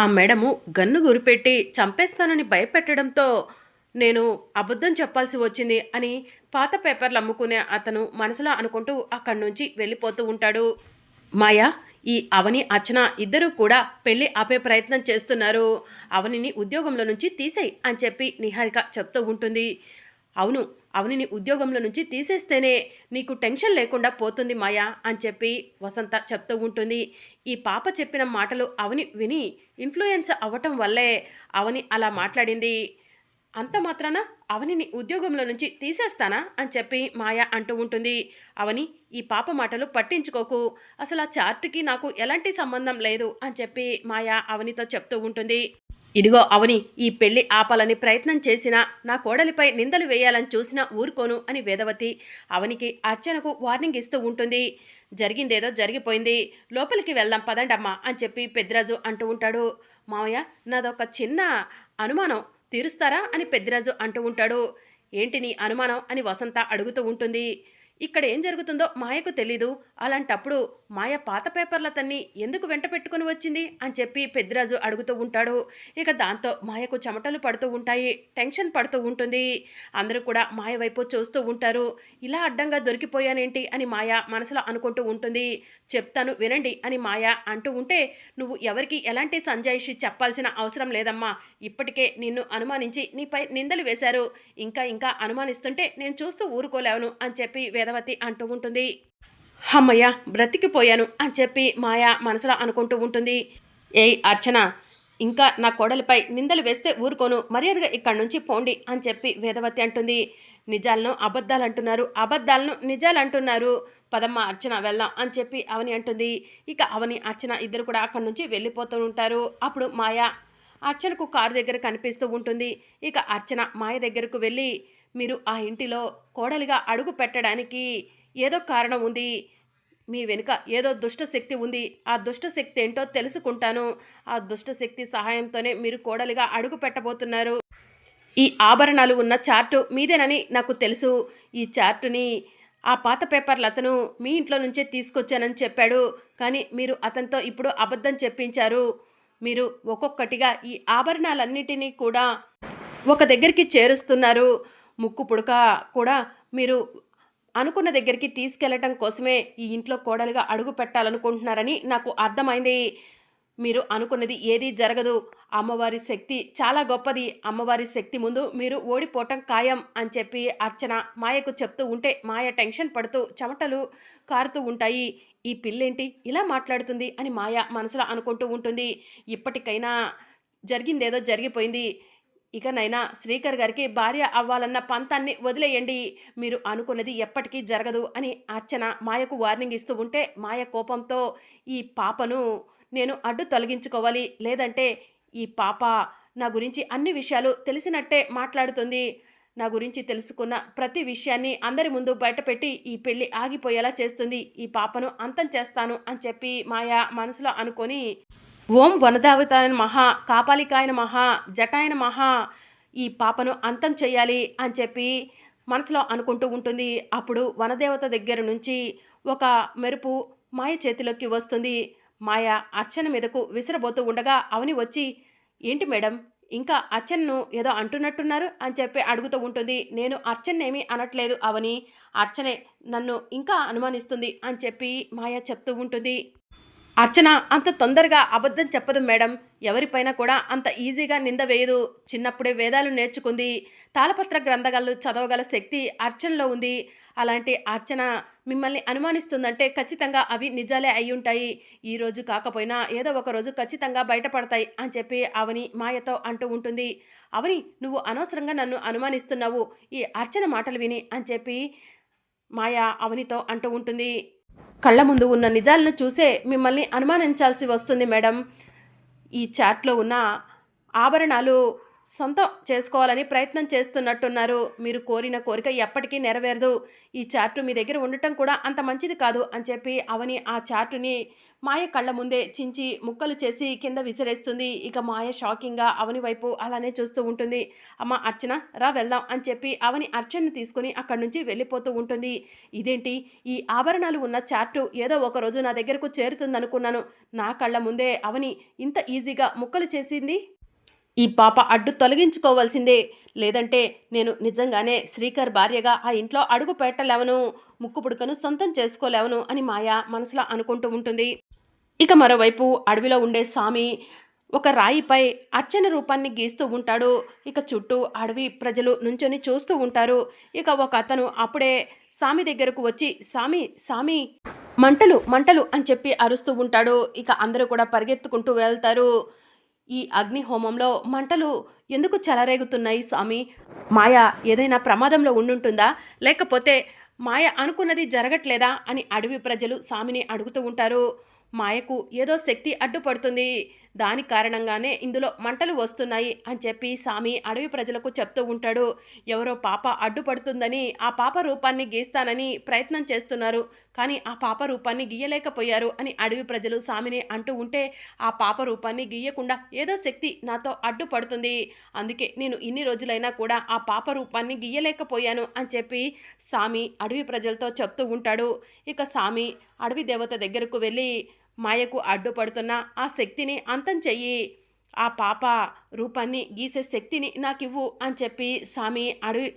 ఆ madam gun గురిపెట్టి చంపేస్తానని భయపెట్టడంతో నేను అబద్ధం చెప్పాల్సి వచ్చింది అని పాత పేపర్లు అమ్ముకునే అతను మనసులో అనుకుంటూ అక్కడి నుంచి వెళ్ళిపోతూ ఉంటాడు. మాయా ఈ అవని అర్చన ఇద్దరూ కూడా పెళ్ళి ఆపే ప్రయత్నం చేస్తున్నారు. అవనిని ఉద్యోగంలో నుంచి తీసేయి అని చెప్పి నిహారిక చెప్తూ ఉంటుంది. అవును అవనిని ఉద్యోగంలో నుంచి తీసేస్తేనే నీకు టెన్షన్ లేకుండా పోతుంది మాయా అని చెప్పి వసంత చెప్తూ ఉంటుంది. ఈ పాప చెప్పిన మాటలు అవని విని ఇన్ఫ్లుయెన్స్ అవ్వటం వల్లే అవని అలా మాట్లాడింది. అంత మాత్రాన అవనిని ఉద్యోగంలో నుంచి తీసేస్తానా అని చెప్పి మాయ అంటూ ఉంటుంది. అవని ఈ పాప మాటలు పట్టించుకోకు. అసలు ఆ చార్ట్కి నాకు ఎలాంటి సంబంధం లేదు అని చెప్పి మాయ అవనితో చెప్తూ ఉంటుంది. ఇదిగో అవని ఈ పెళ్ళి ఆపాలని ప్రయత్నం చేసినా నా కోడలిపై నిందలు వేయాలని చూసినా ఊరుకోను అని వేదవతి. అవనికి అర్చనకు వార్నింగ్ ఇస్తూ ఉంటుంది. జరిగిందేదో జరిగిపోయింది. లోపలికి వెళ్దాం పదండమ్మా అని చెప్పి పెద్దిరాజు అంటూ ఉంటాడు. మామయ్య నాదొక చిన్న అనుమానం. తీరుస్తారా అని పెద్దిరాజు అంటూ ఉంటాడు. ఏంటి నీ అనుమానం అని వసంత అడుగుతూ ఉంటుంది. ఇక్కడ ఏం జరుగుతుందో మాయకు తెలీదు. అలాంటప్పుడు మాయ పాత పేపర్లతన్ని ఎందుకు వెంట పెట్టుకుని వచ్చింది అని చెప్పి పెద్దిరాజు అడుగుతూ ఉంటాడు. ఇక దాంతో మాయకు చెమటలు పడుతూ ఉంటాయి టెన్షన్ పడుతూ ఉంటుంది. అందరూ కూడా మాయ వైపు చూస్తూ ఉంటారు. ఇలా అడ్డంగా దొరికిపోయానేంటి అని మాయ మనసులో అనుకుంటూ ఉంటుంది. చెప్తాను వినండి అని మాయ అంటూ ఉంటే నువ్వు ఎవరికి ఎలాంటి సంజాయిషి చెప్పాల్సిన అవసరం లేదమ్మా. ఇప్పటికే నిన్ను అనుమానించి నీపై నిందలు వేశారు. ఇంకా ఇంకా అనుమానిస్తుంటే నేను చూస్తూ ఊరుకోలేవను అని చెప్పి వేదవతి అంటూ ఉంటుంది. అమ్మయ్య బ్రతికిపోయాను అని చెప్పి మాయ మనసులో అనుకుంటూ ఉంటుంది. ఏయ్ అర్చన ఇంకా నా కోడలిపై నిందలు వేస్తే ఊరుకోను మర్యాదగా ఇక్కడి నుంచి పోండి అని చెప్పి వేదవతి అంటుంది. నిజాలను అబద్ధాలు అంటున్నారు అబద్ధాలను నిజాలు అంటున్నారు పదమ్మ అర్చన వెళ్దాం అని చెప్పి అవని అంటుంది. ఇక అవని అర్చన ఇద్దరు కూడా అక్కడి నుంచి వెళ్ళిపోతూ ఉంటారు. అప్పుడు మాయ అర్చనకు కారు దగ్గర కనిపిస్తూ ఉంటుంది. ఇక అర్చన మాయ దగ్గరకు వెళ్ళి మీరు ఆ ఇంటిలో కోడలిగా అడుగు పెట్టడానికి ఏదో కారణం ఉంది మీ వెనుక ఏదో దుష్ట శక్తి ఉంది ఆ దుష్ట శక్తి ఏంటో తెలుసుకుంటాను. ఆ దుష్ట శక్తి సహాయంతోనే మీరు కోడలిగా అడుగు పెట్టబోతున్నారు. ఈ ఆభరణాలు ఉన్న చార్టు మీదేనని నాకు తెలుసు. ఈ చార్టుని ఆ పాత పేపర్లు అతను మీ ఇంట్లో నుంచే తీసుకొచ్చానని చెప్పాడు. కానీ మీరు అతనితో ఇప్పుడు అబద్ధం చెప్పించారు. మీరు ఒక్కొక్కటిగా ఈ ఆభరణాలన్నిటినీ కూడా ఒక దగ్గరికి చేరుస్తున్నారు. ముక్కు పుడక కూడా మీరు అనుకున్న దగ్గరికి తీసుకెళ్ళటం కోసమే ఈ ఇంట్లో కోడలుగా అడుగు పెట్టాలనుకుంటున్నారని నాకు అర్థమైంది. మీరు అనుకున్నది ఏదీ జరగదు. అమ్మవారి శక్తి చాలా గొప్పది. అమ్మవారి శక్తి ముందు మీరు ఓడిపోవటం ఖాయం అని చెప్పి అర్చన మాయకు చెప్తూ ఉంటే మాయ టెన్షన్ పడుతూ చెమటలు కారుతూ ఉంటాయి. ఈ పిల్లేంటి ఇలా మాట్లాడుతుంది అని మాయ మనసులో అనుకుంటూ ఉంటుంది. ఇప్పటికైనా జరిగిందేదో జరిగిపోయింది. ఇకనైనా శ్రీకర్ గారికి భార్య అవ్వాలన్న పంతాన్ని వదిలేయండి. మీరు అనుకున్నది ఎప్పటికీ జరగదు అని అర్చన మాయకు వార్నింగ్ ఇస్తూ ఉంటే మాయ కోపంతో ఈ పాపను నేను అడ్డు తొలగించుకోవాలి. లేదంటే ఈ పాప నా గురించి అన్ని విషయాలు తెలిసినట్టే మాట్లాడుతుంది. నా గురించి తెలుసుకున్న ప్రతి విషయాన్ని అందరి ముందు బయటపెట్టి ఈ పెళ్ళి ఆగిపోయేలా చేస్తుంది. ఈ పాపను అంతం చేస్తాను అని చెప్పి మాయ మనసులో అనుకొని ఓం వనదావతాయన మహా కాపాలికాయన మహా జటాయన మహా ఈ పాపను అంతం చేయాలి అని చెప్పి మనసులో అనుకుంటూ ఉంటుంది. అప్పుడు వనదేవత దగ్గర నుంచి ఒక మెరుపు మాయ చేతిలోకి వస్తుంది. మాయ అర్చన మీదకు విసిరబోతూ ఉండగా అవని వచ్చి ఏంటి మేడం ఇంకా అర్చనను ఏదో అంటున్నట్టున్నారు? అని చెప్పి అడుగుతూ ఉంటుంది. నేను అర్చనేమి అనట్లేదు అవని అర్చనే నన్ను ఇంకా అనుమానిస్తుంది అని చెప్పి మాయ చెప్తూ ఉంటుంది. అర్చన అంత తొందరగా అబద్ధం చెప్పదు మేడం. ఎవరిపైన కూడా అంత ఈజీగా నింద వేయదు. చిన్నప్పుడే వేదాలు నేర్చుకుంది. తాళపత్ర గ్రంథగాలు చదవగల శక్తి అర్చనలో ఉంది. అలాంటి అర్చన మిమ్మల్ని అనుమానిస్తుందంటే ఖచ్చితంగా అవి నిజాలే అయి ఉంటాయి ఈ రోజు కాకపోయినా ఏదో ఒక రోజు ఖచ్చితంగా బయటపడతాయి అని చెప్పి అవని మాయతో అంటూ ఉంటుంది. అవని నువ్వు అనవసరంగా నన్ను అనుమానిస్తున్నావు. ఈ అర్చన మాటలు విని అని చెప్పి మాయ అవనితో అంటూ ఉంటుంది. కళ్ళ ముందు ఉన్న నిజాలను చూసే మిమ్మల్ని అనుమానించాల్సి వస్తుంది మేడం. ఈ చాట్లో ఉన్న ఆభరణాలు సొంతం చేసుకోవాలని ప్రయత్నం చేస్తున్నట్టున్నారు. మీరు కోరిన కోరిక ఎప్పటికీ నెరవేరదు. ఈ చార్టు మీ దగ్గర ఉండటం కూడా అంత మంచిది కాదు అని చెప్పి అవని ఆ చార్టుని మాయ కళ్ళ ముందే చించి ముక్కలు చేసి కింద విసిరేస్తుంది. ఇక మాయ షాకింగ్గా అవని వైపు అలానే చూస్తూ ఉంటుంది. అమ్మ అర్చన రా వెళ్దాం అని చెప్పి అవని అర్చనని తీసుకుని అక్కడి నుంచి వెళ్ళిపోతూ ఉంటుంది. ఇదేంటి? ఈ ఆభరణాలు ఉన్న చార్టు ఏదో ఒక రోజు నా దగ్గరకు చేరుతుందనుకున్నాను. నా కళ్ళ ముందే అవని ఇంత ఈజీగా ముక్కలు చేసింది? ఈ పాప అడ్డు తొలగించుకోవాల్సిందే. లేదంటే నేను నిజంగానే శ్రీకర్ భార్యగా ఆ ఇంట్లో అడుగు పెట్టలేవను ముక్కు పుడకను సొంతం చేసుకోలేవను అని మాయ మనసులో అనుకుంటూ ఉంటుంది. ఇక మరోవైపు అడవిలో ఉండే స్వామి ఒక రాయిపై అర్చన రూపాన్ని గీస్తూ ఉంటాడు. ఇక చుట్టూ అడవి ప్రజలు నుంచొని చూస్తూ ఉంటారు. ఇక ఒక అతను అప్పుడే సామి దగ్గరకు వచ్చి సామి సామి మంటలు మంటలు అని చెప్పి అరుస్తూ ఉంటాడు. ఇక అందరూ కూడా పరిగెత్తుకుంటూ వెళ్తారు. ఈ అగ్ని హోమంలో మంటలు ఎందుకు చెలరేగుతున్నాయి స్వామి? మాయ ఏదైనా ప్రమాదంలో ఉండుంటుందా? లేకపోతే మాయ అనుకున్నది జరగట్లేదా అని అడవి ప్రజలు స్వామిని అడుగుతూ ఉంటారు. మాయకు ఏదో శక్తి అడ్డుపడుతుంది. దాని కారణంగానే ఇందులో మంటలు వస్తున్నాయి అని చెప్పి స్వామి అడవి ప్రజలకు చెప్తూ ఉంటాడు. ఎవరో పాప అడ్డుపడుతుందని ఆ పాప రూపాన్ని గీస్తానని ప్రయత్నం చేస్తున్నారు. కానీ ఆ పాప రూపాన్ని గీయలేకపోయారు అని అడవి ప్రజలు స్వామిని అంటూ ఉంటే ఆ పాప రూపాన్ని గీయకుండా ఏదో శక్తి నాతో అడ్డుపడుతుంది. అందుకే నేను ఇన్ని రోజులైనా కూడా ఆ పాప రూపాన్ని గీయలేకపోయాను అని చెప్పి స్వామి అడవి ప్రజలతో చెప్తూ ఉంటాడు. ఇక స్వామి అడవి దేవత దగ్గరకు వెళ్ళి మాయకు అడ్డుపడుతున్న ఆ శక్తిని అంతం చెయ్యి. ఆ పాప రూపాన్ని గీసే శక్తిని నాకివ్వు అని చెప్పి స్వామి అడవి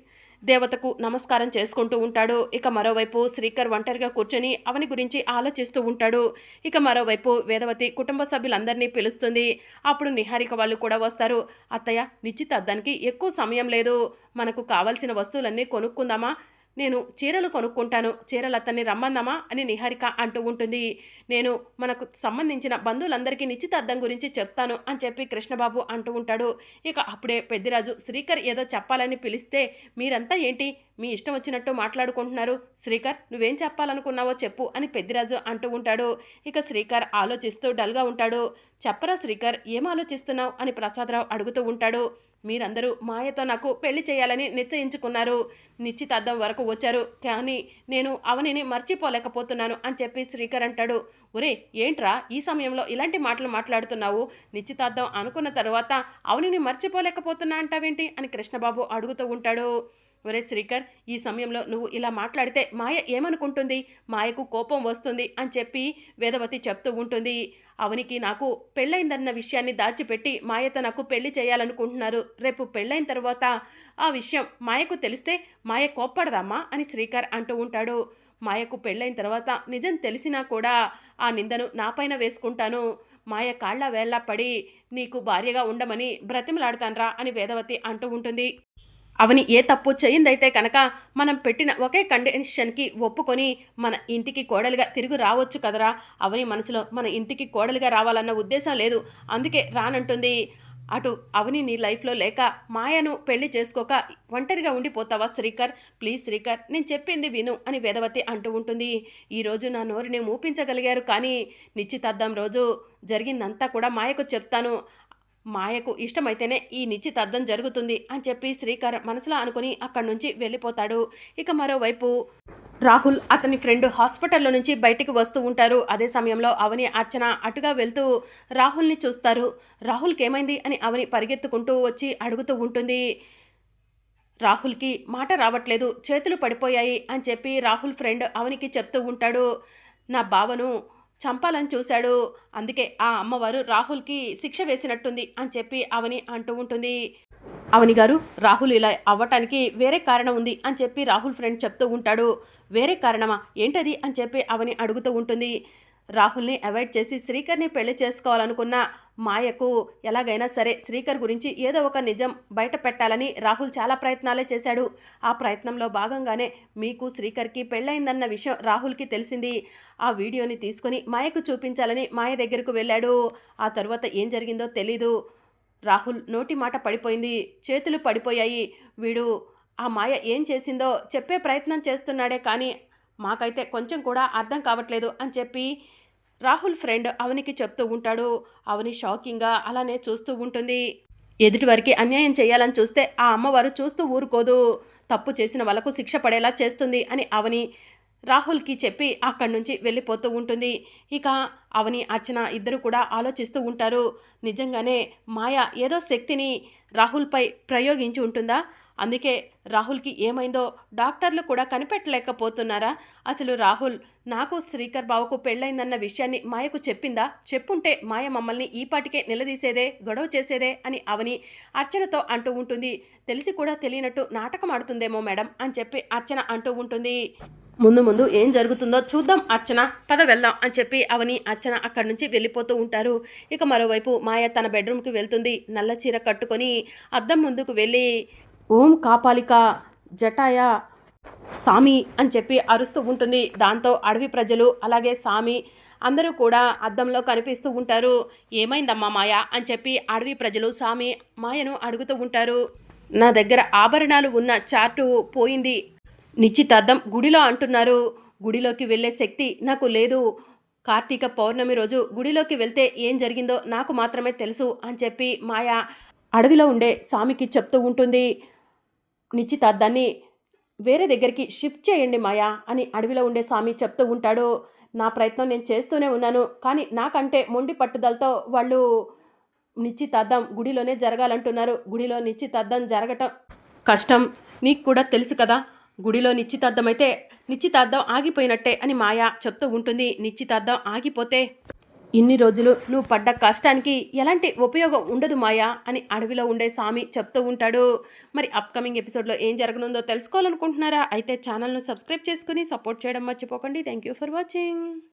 దేవతకు నమస్కారం చేసుకుంటూ ఉంటాడు. ఇక మరోవైపు శ్రీకర్ ఒంటరిగా కూర్చొని అవని గురించి ఆలోచిస్తూ ఉంటాడు. ఇక మరోవైపు వేదవతి కుటుంబ సభ్యులందరినీ పిలుస్తుంది. అప్పుడు నిహారిక వాళ్ళు కూడా వస్తారు. అత్తయ్య నిశ్చితార్థానికి ఎక్కువ సమయం లేదు. మనకు కావలసిన వస్తువులన్నీ కొనుక్కుందామా? నేను చీరలు కొనుక్కుంటాను చీరలు అతన్ని రమ్మందామా అని నిహారిక అంటూ ఉంటుంది. నేను మనకు సంబంధించిన బంధువులందరికీ నిశ్చితార్థం గురించి చెప్తాను అని చెప్పి కృష్ణబాబు అంటూ ఉంటాడు. ఇక అప్పుడే పెద్దిరాజు శ్రీకర్ ఏదో చెప్పాలని పిలిస్తే మీరంతా ఏంటి? మీ ఇష్టం వచ్చినట్టు మాట్లాడుకుంటున్నారు. శ్రీకర్ నువ్వేం చెప్పాలనుకున్నావో చెప్పు అని పెద్దిరాజు అంటూ ఉంటాడు. ఇక శ్రీకర్ ఆలోచిస్తూ డల్గా ఉంటాడు. చెప్పరా శ్రీకర్ ఏం ఆలోచిస్తున్నావు? అని ప్రసాదరావు అడుగుతూ ఉంటాడు. మీరందరూ మాయతో నాకు పెళ్ళి చేయాలని నిశ్చయించుకున్నారు. నిశ్చితార్థం వరకు వచ్చారు. కానీ నేను అవనిని మర్చిపోలేకపోతున్నాను అని చెప్పి శ్రీకర్ అంటాడు. ఒరే ఏంట్రా? ఈ సమయంలో ఇలాంటి మాటలు మాట్లాడుతున్నావు. నిశ్చితార్థం అనుకున్న తర్వాత అవనిని మర్చిపోలేకపోతున్నా అంటావేంటి? అని కృష్ణబాబు అడుగుతూ ఉంటాడు. ఒరే శ్రీకర్ ఈ సమయంలో నువ్వు ఇలా మాట్లాడితే మాయ ఏమనుకుంటుంది? మాయకు కోపం వస్తుంది అని చెప్పి వేదవతి చెప్తూ ఉంటుంది. అవనికి నాకు పెళ్ళైందన్న విషయాన్ని దాచిపెట్టి మాయతో నాకు పెళ్ళి చేయాలనుకుంటున్నారు. రేపు పెళ్ళైన తర్వాత ఆ విషయం మాయకు తెలిస్తే మాయ కోప్పడదామా అని శ్రీకర్ అంటూ ఉంటాడు. మాయకు పెళ్ళైన తర్వాత నిజం తెలిసినా కూడా ఆ నిందను నాపైన వేసుకుంటాను. మాయ కాళ్ళ వేళ్ళ పడి నీకు భార్యగా ఉండమని బ్రతిమలాడతాన్రా అని వేదవతి అంటూ ఉంటుంది. అవని ఏ తప్పు చేయిందైతే కనుక మనం పెట్టిన ఒకే కండిషన్కి ఒప్పుకొని మన ఇంటికి కోడలుగా తిరిగి రావచ్చు కదరా? అవని మనసులో మన ఇంటికి కోడలుగా రావాలన్న ఉద్దేశం లేదు. అందుకే రానంటుంది. అటు అవని నీ లైఫ్లో లేక మాయను పెళ్ళి చేసుకోక ఒంటరిగా ఉండిపోతావా శ్రీకర్? ప్లీజ్ శ్రీకర్ నేను చెప్పింది విను అని వేదవతి అంటూ ఉంటుంది. ఈరోజు నా నోరుని మూపించగలిగారు కానీ నిశ్చితార్థం రోజు జరిగిందంతా కూడా మాయకు చెప్తాను. మాయకు ఇష్టమైతేనే ఈ నిశ్చితార్థం జరుగుతుంది అని చెప్పి శ్రీకర్ మనసులో అనుకుని అక్కడి నుంచి వెళ్ళిపోతాడు. ఇక మరోవైపు రాహుల్ అతని ఫ్రెండ్ హాస్పిటల్లో నుంచి బయటికి వస్తూ ఉంటారు. అదే సమయంలో అవని అర్చన అటుగా వెళ్తూ రాహుల్ని చూస్తారు. రాహుల్కి ఏమైంది అని అవని పరిగెత్తుకుంటూ వచ్చి అడుగుతూ ఉంటుంది. రాహుల్కి మాట రావట్లేదు చేతులు పడిపోయాయి అని చెప్పి రాహుల్ ఫ్రెండ్ అవనికి చెప్తూ ఉంటాడు. నా బావను చంపాలని చూశాడు. అందుకే ఆ అమ్మవారు రాహుల్కి శిక్ష వేసినట్టుంది అని చెప్పి అవని అంటూ ఉంటుంది. అవని గారు రాహుల్ ఇలా అవ్వటానికి వేరే కారణం ఉంది అని చెప్పి రాహుల్ ఫ్రెండ్ చెప్తూ ఉంటాడు. వేరే కారణమా? ఏంటది? అని చెప్పి అవని అడుగుతూ ఉంటుంది. రాహుల్ని అవాయిడ్ చేసి శ్రీకర్ని పెళ్ళి చేసుకోవాలనుకున్న మాయకు ఎలాగైనా సరే శ్రీకర్ గురించి ఏదో ఒక నిజం బయట పెట్టాలని రాహుల్ చాలా ప్రయత్నాలే చేశాడు. ఆ ప్రయత్నంలో భాగంగానే మీకు శ్రీకర్కి పెళ్ళైందన్న విషయం రాహుల్కి తెలిసింది. ఆ వీడియోని తీసుకొని మాయకు చూపించాలని మాయ దగ్గరకు వెళ్ళాడు. ఆ తర్వాత ఏం జరిగిందో తెలీదు. రాహుల్ నోటి మాట పడిపోయింది. చేతులు పడిపోయాయి. వీడు ఆ మాయ ఏం చేసిందో చెప్పే ప్రయత్నం చేస్తున్నాడే కానీ మాకైతే కొంచెం కూడా అర్థం కావట్లేదు అని చెప్పి రాహుల్ ఫ్రెండ్ అవనికి చెప్తూ ఉంటాడు. అవని షాకింగ్గా అలానే చూస్తూ ఉంటుంది. ఎదుటివారికి అన్యాయం చేయాలని చూస్తే ఆ అమ్మవారు చూస్తూ ఊరుకోదు. తప్పు చేసిన వాళ్ళకు శిక్ష పడేలా చేస్తుంది అని అవని రాహుల్కి చెప్పి అక్కడి నుంచి వెళ్ళిపోతూ ఉంటుంది. ఇక అవని అర్చన ఇద్దరు కూడా ఆలోచిస్తూ ఉంటారు. నిజంగానే మాయ ఏదో శక్తిని రాహుల్పై ప్రయోగించి ఉంటుందా? అందుకే రాహుల్కి ఏమైందో డాక్టర్లు కూడా కనిపెట్టలేకపోతున్నారా? అసలు రాహుల్ నాకు శ్రీకర్ బావకు పెళ్ళైందన్న విషయాన్ని మాయకు చెప్పిందా? చెప్పుంటే మాయ మమ్మల్ని ఈపాటికే నిలదీసేదే గొడవ చేసేదే అని అవని అర్చనతో అంటూ ఉంటుంది. తెలిసి కూడా తెలియనట్టు నాటకం ఆడుతుందేమో మేడం అని చెప్పి అర్చన అంటూ ఉంటుంది. ముందు ముందు ఏం జరుగుతుందో చూద్దాం అర్చన పద వెళ్దాం అని చెప్పి అవని అర్చన అక్కడి నుంచి వెళ్ళిపోతూ ఉంటారు. ఇక మరోవైపు మాయ తన బెడ్రూమ్కి వెళ్తుంది. నల్ల చీర కట్టుకొని అద్దం ముందుకు వెళ్ళి ఓం కాపాలిక జటాయ సామి అని చెప్పి అరుస్తూ ఉంటుంది. దాంతో అడవి ప్రజలు అలాగే సామి అందరూ కూడా అద్దంలో కనిపిస్తూ ఉంటారు. ఏమైందమ్మా మాయ అని చెప్పి అడవి ప్రజలు సామి మాయను అడుగుతూ ఉంటారు. నా దగ్గర ఆభరణాలు ఉన్న చార్టు పోయింది. నిశ్చితార్థం గుడిలో అంటున్నారు. గుడిలోకి వెళ్ళే శక్తి నాకు లేదు. కార్తీక పౌర్ణమి రోజు గుడిలోకి వెళ్తే ఏం జరిగిందో నాకు మాత్రమే తెలుసు అని చెప్పి మాయ అడవిలో ఉండే సామికి చెప్తూ ఉంటుంది. నిశ్చితార్థాన్ని వేరే దగ్గరికి షిఫ్ట్ చేయండి మాయా అని అడవిలో ఉండే స్వామి చెప్తూ ఉంటాడు. నా ప్రయత్నం నేను చేస్తూనే ఉన్నాను కానీ నాకంటే మొండి పట్టుదలతో వాళ్ళు నిశ్చితార్థం గుడిలోనే జరగాలంటున్నారు. గుడిలో నిశ్చితార్థం జరగటం కష్టం నీకు కూడా తెలుసు కదా. గుడిలో నిశ్చితార్థం అయితే నిశ్చితార్థం ఆగిపోయినట్టే అని మాయా చెప్తూ ఉంటుంది. నిశ్చితార్థం ఆగిపోతే ఇన్ని రోజులు నువ్వు పడ్డ కష్టానికి ఎలాంటి ఉపయోగం ఉండదు మాయా అని అడవిలో ఉండే స్వామి చెప్తూ ఉంటాడు. మరి అప్కమింగ్ ఎపిసోడ్లో ఏం జరగనుందో తెలుసుకోవాలనుకుంటున్నారా? అయితే ఛానల్ను సబ్స్క్రైబ్ చేసుకుని సపోర్ట్ చేయడం మర్చిపోకండి. Thank you for watching